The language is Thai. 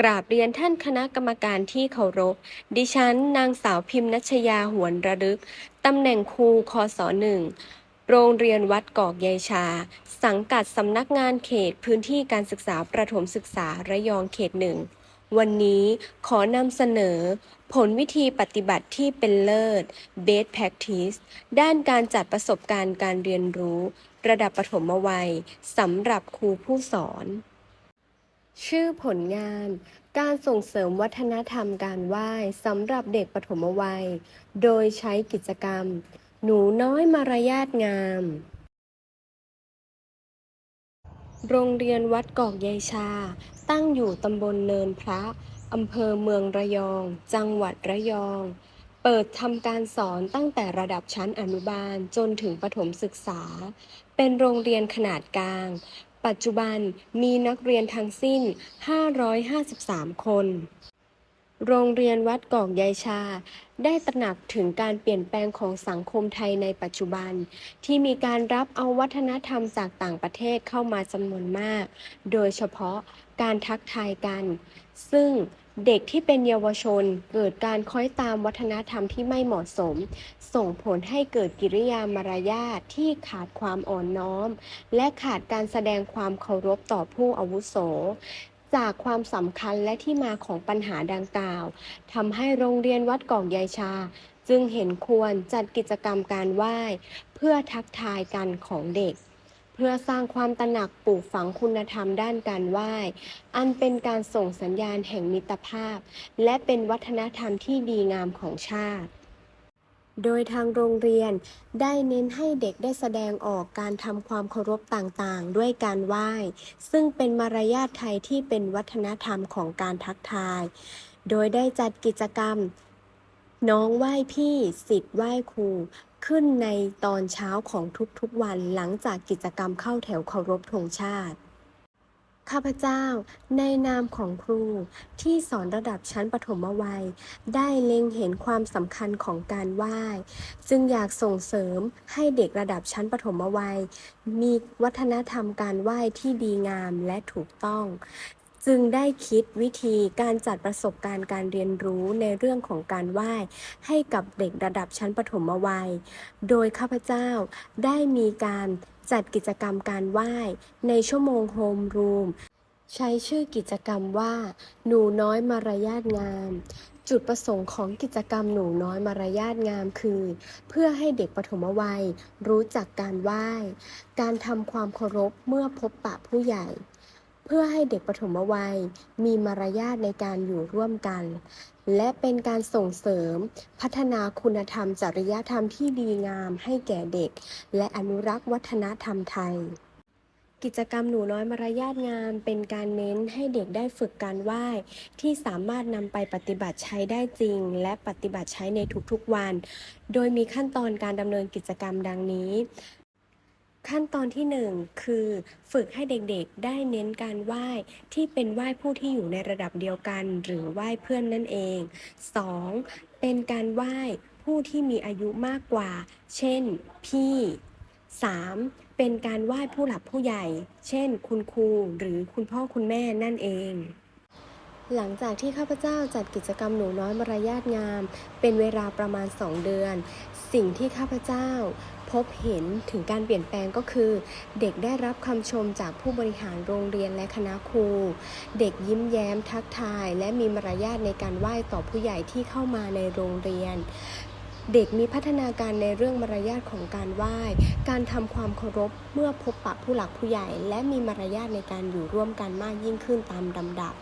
กราบเรียนท่านคณะกรรมการที่เคารพ ดิฉัน นางสาวพิมพ์นัชยาหวนระลึก ตำแหน่งครูคศหนึ่ง โรงเรียนวัดกอกยายชา สังกัดสำนักงานเขตพื้นที่การศึกษาประถมศึกษาระยองเขตหนึ่ง วันนี้ขอนำเสนอ ผลวิธีปฏิบัติที่เป็นเลิศ Best Practice ด้านการจัดประสบการณ์การเรียนรู้ ระดับประถมวัยสำหรับครูผู้สอน ชื่อผลงาน การส่งเสริมวัฒนธรรมการไหว้สำหรับเด็กปฐมวัย โดยใช้กิจกรรม หนูน้อยมารยาทงาม โรงเรียนวัดกอกยายชา ตั้งอยู่ตำบลเนินพระอำเภอเมืองระยอง จังหวัดระยอง เปิดทำการสอนตั้งแต่ระดับชั้นอนุบาลจนถึงประถมศึกษา เป็นโรงเรียนขนาดกลาง ปัจจุบันมีนักเรียนทั้งสิ้น 553 คน โรงเรียนวัดกอกยายชา ได้ตระหนักถึงการเปลี่ยนแปลงของสังคมไทยในปัจจุบัน ที่มีการรับเอาวัฒนธรรมจากต่างประเทศเข้ามาจำนวนมาก โดยเฉพาะการทักทายกัน ซึ่งเด็กที่เป็นเยาวชนเกิดการค้อยตามวัฒนธรรมที่ไม่เหมาะสม ส่งผลให้เกิดกิริยามารยาทที่ขาดความอ่อนน้อม และขาดการแสดงความเคารพต่อผู้อาวุโส จากความสำคัญและที่มาของปัญหาดังกล่าวทำให้โรงเรียนวัดกอกยายชา จึงเห็นควรจัดกิจกรรมการไหว้ เพื่อทักทายกันของเด็ก เพื่อสร้างความตระหนักปลูกฝังคุณธรรมด้านการไหว้ อันเป็นการส่งสัญญาณแห่งมิตรภาพ และเป็นวัฒนธรรมที่ดีงามของชาติ โดยทางโรงเรียนได้เน้นให้เด็กได้แสดงออกการทำความเคารพต่างๆ ด้วยการไหว้ ซึ่งเป็นมารยาทไทยที่เป็นวัฒนธรรมของการทักทาย โดยได้จัดกิจกรรม น้องไหว้พี่สิทธิ์ไหว้ครูขึ้นในตอนเช้าของทุกๆวันหลังจากกิจกรรมเข้าแถวเคารพธงชาติ ข้าพเจ้าในนามของครูที่สอนระดับชั้นประถมวัย ได้เล็งเห็นความสำคัญของการไหว้ จึงอยากส่งเสริมให้เด็กระดับชั้นประถมวัย มีวัฒนธรรมการไหว้ที่ดีงามและถูกต้อง จึงได้คิดวิธีการจัดประสบการณ์การเรียนรู้ในเรื่องของการไหว้ให้กับเด็กระดับชั้นประถมวัย โดยข้าพเจ้าได้มีการ จัดกิจกรรมการไหว้ในชั่วโมงโฮมรูมใช้ชื่อกิจกรรมว่า หนูน้อยมารยาทงาม จุดประสงค์ของกิจกรรมหนูน้อยมารยาทงามคือ เพื่อให้เด็กปฐมวัย รู้จักการไหว้ การทำความเคารพเมื่อพบปะผู้ใหญ่ พื่อให้เด็กปฐมวัยมีมารยาทในการอยู่ร่วมกัน และเป็นการส่งเสริม พัฒนาคุณธรรม จริยธรรมที่ดีงามให้แก่เด็ก และอนุรักษ์วัฒนธรรมไทย กิจกรรมหนูน้อยมารยาทงาม เป็นการเน้นให้เด็กได้ฝึกการไหว้ ที่สามารถนำไปปฏิบัติใช้ได้จริง และปฏิบัติใช้ในทุกๆวัน โดยมีขั้นตอนการดำเนินกิจกรรมดังนี้ ขั้นตอนที่ 1 คือ ฝึกให้เด็กๆ ได้เน้นการไหว้ที่เป็นไหว้ผู้ที่อยู่ในระดับเดียวกัน หรือไหว้เพื่อนนั่นเอง 2. เป็นการไหว้ผู้ที่มีอายุมากกว่า เช่น พี่ 3. เป็นการไหว้ผู้หลักผู้ใหญ่ เช่น คุณครูหรือคุณพ่อคุณแม่นั่นเอง หลังจากที่ข้าพเจ้าจัดกิจกรรมหนูน้อยมารยาทงาม เป็นเวลาประมาณ 2 เดือน สิ่งที่ข้าพเจ้าพบเห็นถึงการเปลี่ยนแปลงก็คือ เด็กได้รับคำชมจากผู้บริหารโรงเรียนและคณะครู เด็กยิ้มแย้มทักทาย และมีมารยาทในการไหว้ต่อผู้ใหญ่ที่เข้ามาในโรงเรียน เด็กมีพัฒนาการในเรื่องมารยาทของการไหว้ การทำความเคารพเมื่อพบปะผู้หลักผู้ใหญ่ และมีมารยาทในการอยู่ร่วมกันมากยิ่งขึ้นตามลำดับ